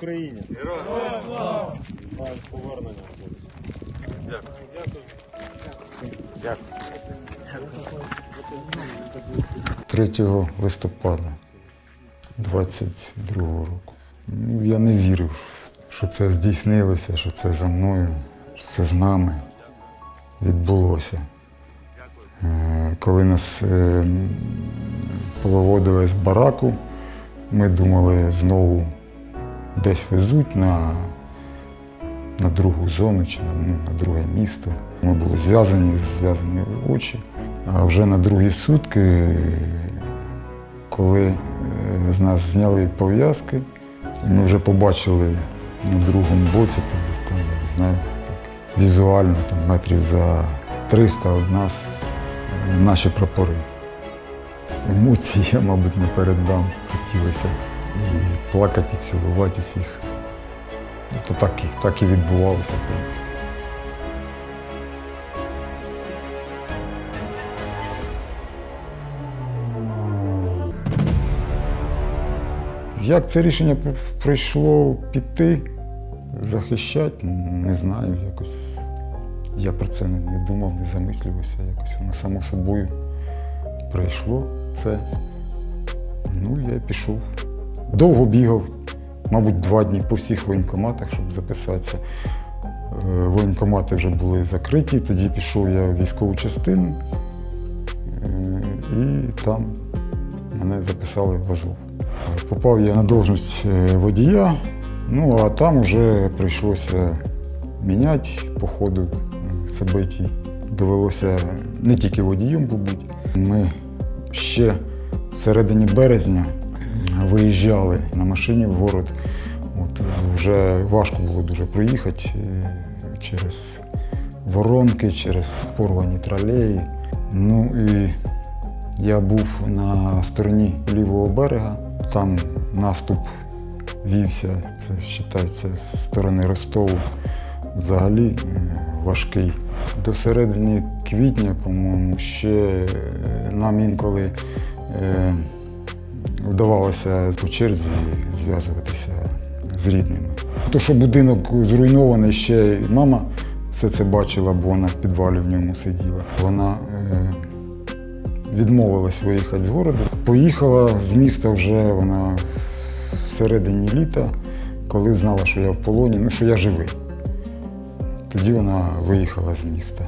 Україні! Героям! Вас повернення. Дякую. Дякую. 3 листопада 22 року. Ну, я не вірив, що це здійснилося, що це за мною, що це з нами відбулося. Е, Коли нас е, повиводили з бараку, ми думали, знову десь везуть на, на другу зону чи на, ну, на друге місто. Ми були зв'язані, зв'язані очі. А вже на другі сутки, коли е, з нас зняли пов'язки, і ми вже побачили на другому боці, там, я не знаю, так, візуально там, метрів за 300 від нас е, наші прапори. Емоції я, мабуть, не передам. Хотілося і плакати, і цілувати усіх. То так, так і відбувалося, в принципі. Як це рішення прийшло піти, захищати, не знаю. Якось я про це не, думав, не замислювався. Якось воно само собою прийшло це. Ну, я пішов. Довго бігав, мабуть, два дні по всіх воєнкоматах, щоб записатися. Е, Воєнкомати вже були закриті, тоді пішов я в військову частину е, і там мене записали в Азов. Попав я на должність е, водія, ну а там вже прийшлося міняти по ходу событий. Довелося не тільки водієм побути. Ми ще в середині березня виїжджали на машині в город. От, вже важко було дуже проїхати е, через воронки, через порвані тралеї. Ну і я був на стороні лівого берега, там наступ вівся, це вважається з сторони Ростову. Взагалі е, важкий. До середини квітня, по-моєму, ще е, нам інколи е, вдавалося по черзі зв'язуватися з рідними. То, що будинок зруйнований, ще мама все це бачила, бо вона в підвалі в ньому сиділа. Вона е, відмовилась виїхати з городу. Поїхала з міста вже вона в середині літа, коли знала, що я в полоні, ну що я живий. Тоді вона виїхала з міста.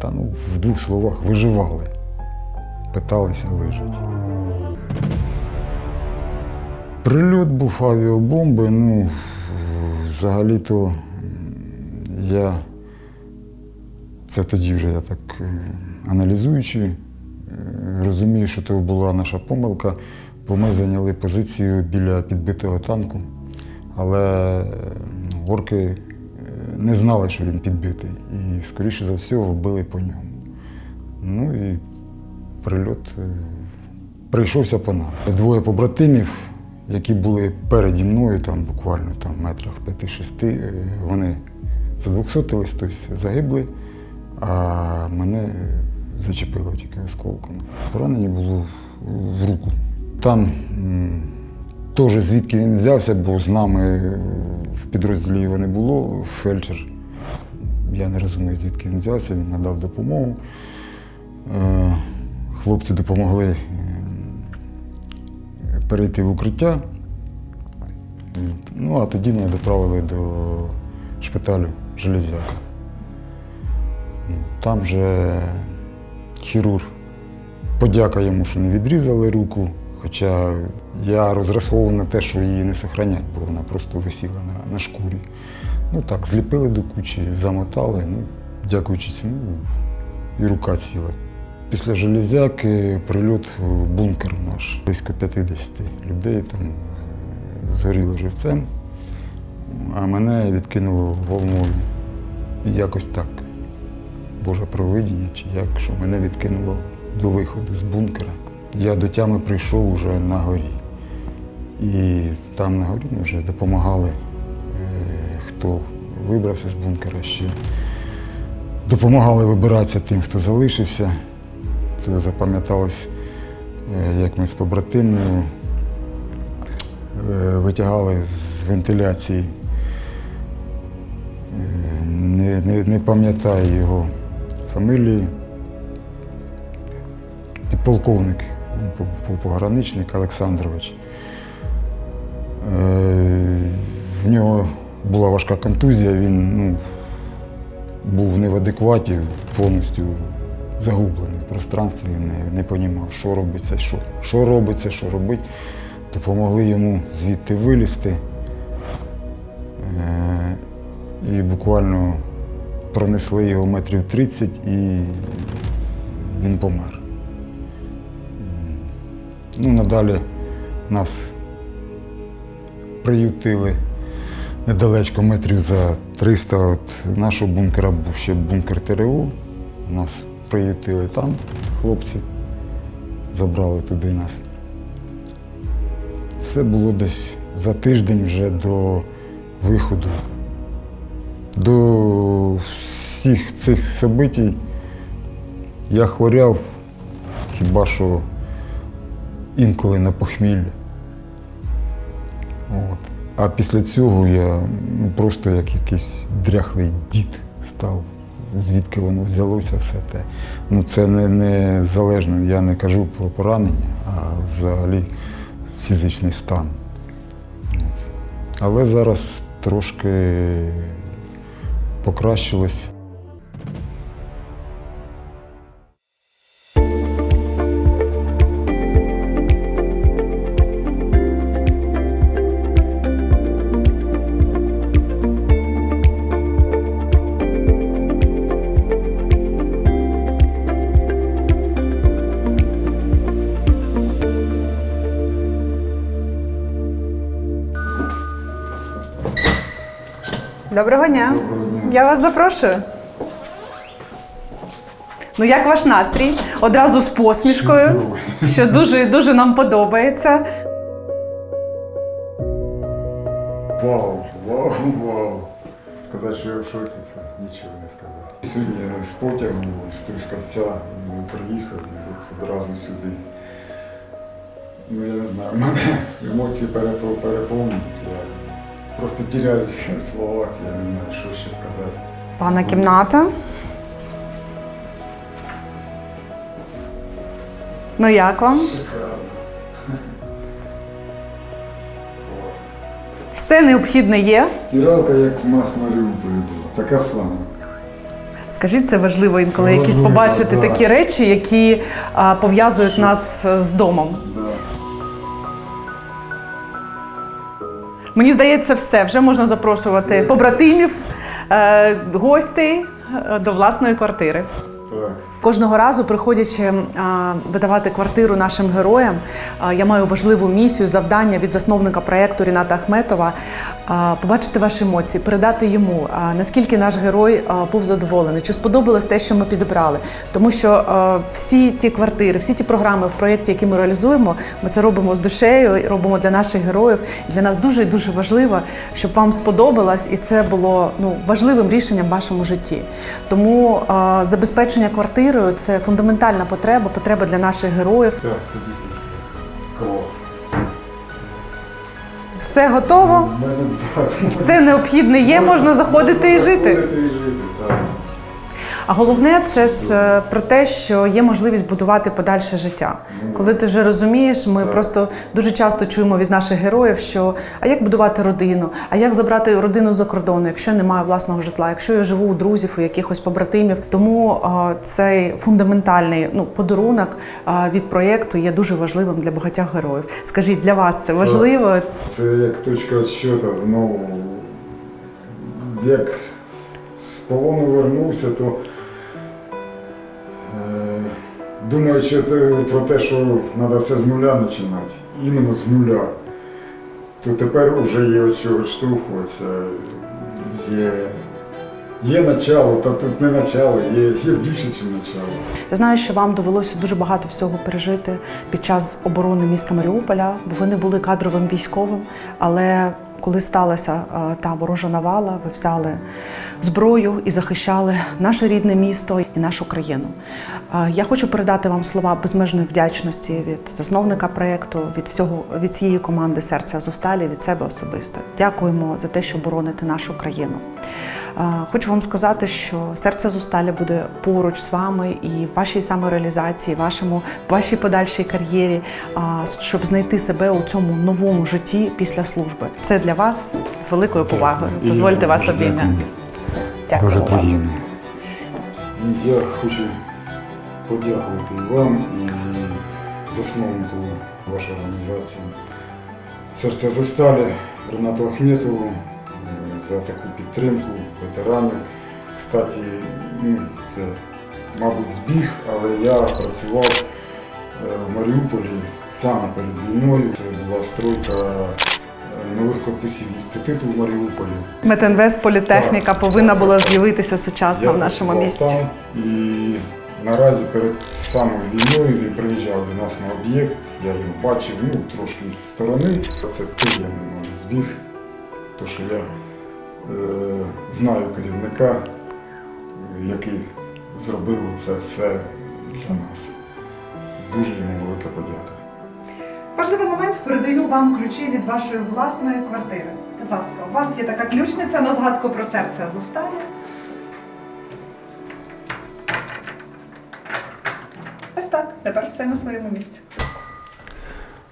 Та ну, в двох словах виживали, питалися вижити. Прильот був авіабомби, ну, взагалі-то я це тоді вже я так е, аналізуючи, е, розумію, що це була наша помилка, бо ми зайняли позицію біля підбитого танку, але е, орки е, не знали, що він підбитий, і, скоріше за все, вбили по ньому. Ну і прильот е, прийшовся по нам. Двоє побратимів, які були переді мною, там буквально там, метрах 5-6, е, вони задвохсотились, тобто загибли, а мене е, зачепило тільки осколком. Поранення було в руку. Там теж звідки він взявся, бо з нами в підрозділі його не було, фельдшер. Я не розумію, звідки він взявся, він надав допомогу. Хлопці допомогли е, перейти в укриття. Ну, а тоді мене доправили до шпиталю Железяка. Там вже хірург подяка йому, що не відрізали руку, хоча я розраховував на те, що її не сохранять, бо вона просто висіла на, на шкурі. Ну так, зліпили до кучі, замотали. Ну, дякуючи цьому, і рука ціла. Після железяки прильот в бункер наш. Близько 50 людей там е, згоріло живцем, а мене відкинуло волною. Якось так. Боже провидіння, чи як, що мене відкинуло до виходу з бункера. Я до тями прийшов уже на горі. І там на горі вже допомагали, е, хто вибрався з бункера ще. Допомагали вибиратися тим, хто залишився. То запам'яталось, е, як ми з побратимою е, витягали з вентиляції. Е, Не, не, не пам'ятаю його фамілії. Підполковник, він по- по- пограничник Олександрович. В нього була важка контузія, він ну, був не в адекваті, повністю загублений в пространстві, не, не розумів, що робиться, що, що робиться, що робить. Допомогли йому звідти вилізти. Е, і буквально пронесли його метрів 30 і він помер. Ну, надалі нас приютили недалечко метрів за 300 від нашого бункера був ще бункер ТРУ. Нас приютили там, хлопці, забрали туди нас. Це було десь за тиждень вже до виходу. До всіх цих событий я хворяв хіба що інколи на похмілля. От. А після цього я ну, просто як якийсь дряхлий дід став. Звідки воно взялося все те. Ну це не, не залежно, я не кажу про поранення, а взагалі фізичний стан. Але зараз трошки покращилось. Доброго дня. Доброго дня. Я вас запрошую. Ну, як ваш настрій? Одразу з посмішкою, що дуже і дуже нам подобається. Вау, вау, вау. Сказати, що я в шоці, це нічого не сказати. Сьогодні з потягу з Трускавця ми приїхали от одразу сюди. Ну я не знаю, мене емоції перепо- переповнюють. Просто тіряюся в словах, я не знаю, що ще сказати. Пана кімната. Ну, як вам? Шикарно. Все необхідне є. Стиралка, як у нас в Маріуполі була, така сама. Скажіть, це важливо інколи Це якісь важливо, побачити да. такі речі, які пов'язують нас з домом. Мені здається, все вже можна запрошувати побратимів, е, гостей е, до власної квартири. Так. Кожного разу, приходячи видавати квартиру нашим героям, я маю важливу місію, завдання від засновника проєкту Ріната Ахметова побачити ваші емоції, передати йому, наскільки наш герой був задоволений, чи сподобалось те, що ми підібрали. Тому що всі ті квартири, всі ті програми в проєкті, які ми реалізуємо, ми це робимо з душею, робимо для наших героїв. І для нас дуже і дуже важливо, щоб вам сподобалось, і це було ну важливим рішенням в вашому житті. Тому забезпечення квартирою це фундаментальна потреба, потреба для наших героїв. Так, це дійсно клас. Все готово, все необхідне є, можна заходити і жити. А головне це ж е, про те, що є можливість будувати подальше життя. Коли ти вже розумієш, ми просто дуже часто чуємо від наших героїв, що а як будувати родину, а як забрати родину за кордону, якщо немає власного житла, якщо я живу у друзів, у якихось побратимів. Тому е, цей фундаментальний ну подарунок е, від проєкту є дуже важливим для багатьох героїв. Скажіть, для вас це важливо? Це як точка відсчету знову. Як з полону вернувся, то думаючи про те, що треба все з нуля починати, іменно з нуля, то тепер вже є від чого відштовхуватися. Є, є начало, та тут не начало, є, є більше, ніж начало. Я знаю, що вам довелося дуже багато всього пережити під час оборони міста Маріуполя, бо ви не були кадровим військовим. Але коли сталася е, та ворожа навала, ви взяли зброю і захищали наше рідне місто і нашу країну. Я хочу передати вам слова безмежної вдячності від засновника проєкту, від всього від всієї команди серця Азовсталі, від себе особисто. Дякуємо за те, що бороните нашу країну. Хочу вам сказати, що серце Азовсталі буде поруч з вами і в вашій самореалізації, вашому вашій подальшій кар'єрі, щоб знайти себе у цьому новому житті після служби. Це для вас з великою повагою. Дозвольте вас обійняти. Дякую. Дуже вам. приємно. Я хочу подякувати і вам, і засновнику вашої організації Серце Азовсталі Ренату Ахметову е, за таку підтримку ветеранів. Кстати, ну, це, мабуть, збіг, але я працював е, в Маріуполі саме перед війною. Це була стройка нових корпусів інституту в Маріуполі. Метинвест політехніка повинна була з'явитися сучасно Я в нашому місті. Там, і наразі перед самою війною він приїжджав до нас на об'єкт, я його бачив, ну, трошки з сторони. Це приємний збіг, тому що я е, знаю керівника, який зробив це все для нас. Дуже йому велика подяка. Важливий момент передаю вам ключі від вашої власної квартири. Будь ласка, у вас є така ключниця на згадку про серце Азовсталі. Ось так, тепер все на своєму місці.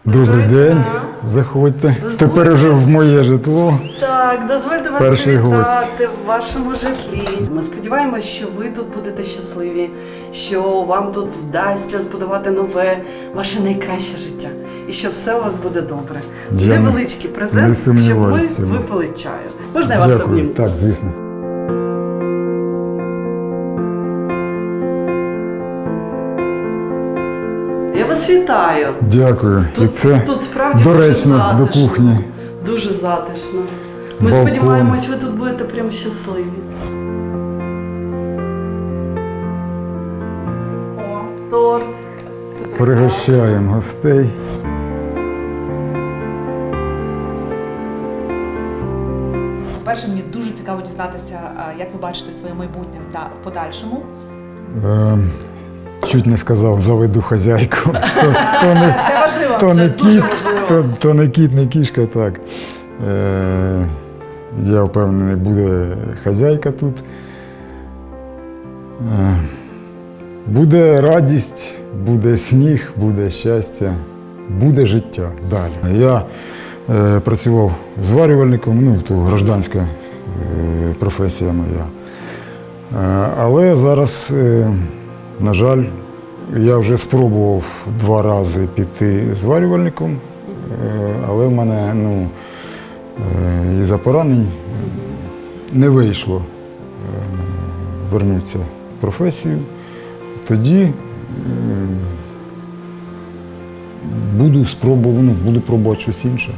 Добрий день, заходьте. Тепер уже в моє житло. Так, дозвольте вас Перший привітати в вашому житлі. Ми сподіваємось, що ви тут будете щасливі, що вам тут вдасться збудувати нове, ваше найкраще життя. І що все у вас буде добре. Я не- Невеличкий не презент, щоб ми сумніваюся в випили чаю. Можна я вас обніму? Так, звісно. Я вас вітаю. Дякую. І Тут, це тут справді доречно дуже до кухні. Дуже затишно. Ми Балкон. сподіваємось, ви тут будете прям щасливі. О, Торт. Пригощаємо гостей. По-перше, мені дуже цікаво дізнатися, як ви бачите своє майбутнє та в подальшому. Е, чуть не сказав, заведу хазяйку. То, то, не, Це важливо. то, не кіт, то, то не кіт, не кішка, так. Е, я впевнений, буде хазяйка тут. Е, буде радість, буде сміх, буде щастя, буде життя далі. Я працював зварювальником, ну, то гражданська е, професія моя. Е, Але зараз, е, на жаль, я вже спробував два рази піти зварювальником, е, але в мене ну, е, із-за поранень не вийшло е, вернутися в професію. Тоді е, буду спробувати, ну, буду пробувати щось інше.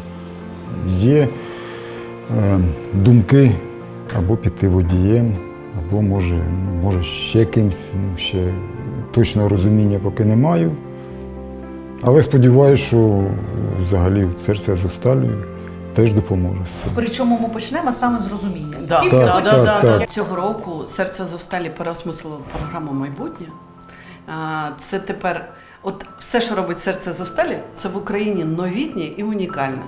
Є е, думки або піти водієм, або може, може ще кимсь, ну, ще точного розуміння поки не маю. Але сподіваюся, що взагалі серце Азовсталі теж допоможе. Причому ми почнемо саме з розуміння. Да. Да, Так, так, так. Цього року серце Азовсталі переосмислило програму майбутнє. Це тепер, от все, що робить серце Азовсталі, це в Україні новітнє і унікальне.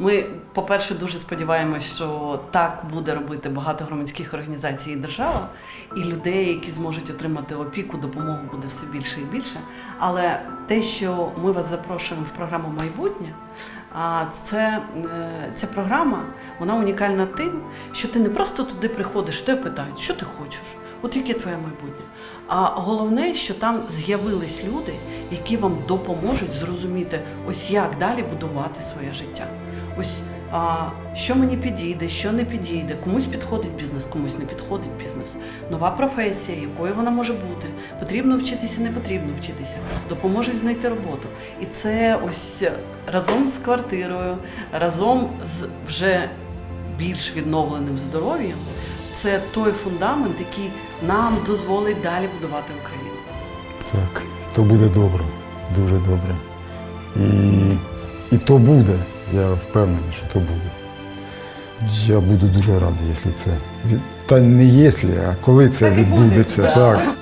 Ми, по-перше, дуже сподіваємось, що так буде робити багато громадських організацій і держава, і людей, які зможуть отримати опіку, допомогу буде все більше і більше. Але те, що ми вас запрошуємо в програму майбутнє, а це е, ця програма вона унікальна тим, що ти не просто туди приходиш, тебе питають, що ти хочеш, от яке твоє майбутнє. А головне, що там з'явились люди, які вам допоможуть зрозуміти, ось як далі будувати своє життя. Ось а, що мені підійде, що не підійде, комусь підходить бізнес, комусь не підходить бізнес. Нова професія, якою вона може бути. Потрібно вчитися, не потрібно вчитися. Допоможуть знайти роботу. І це ось разом з квартирою, разом з вже більш відновленим здоров'ям. Це той фундамент, який нам дозволить далі будувати Україну. Так, то буде добре, дуже добре. І, і то буде, я впевнений, що то буде. Я буду дуже радий, якщо це та не якщо, а коли це відбудеться. Так.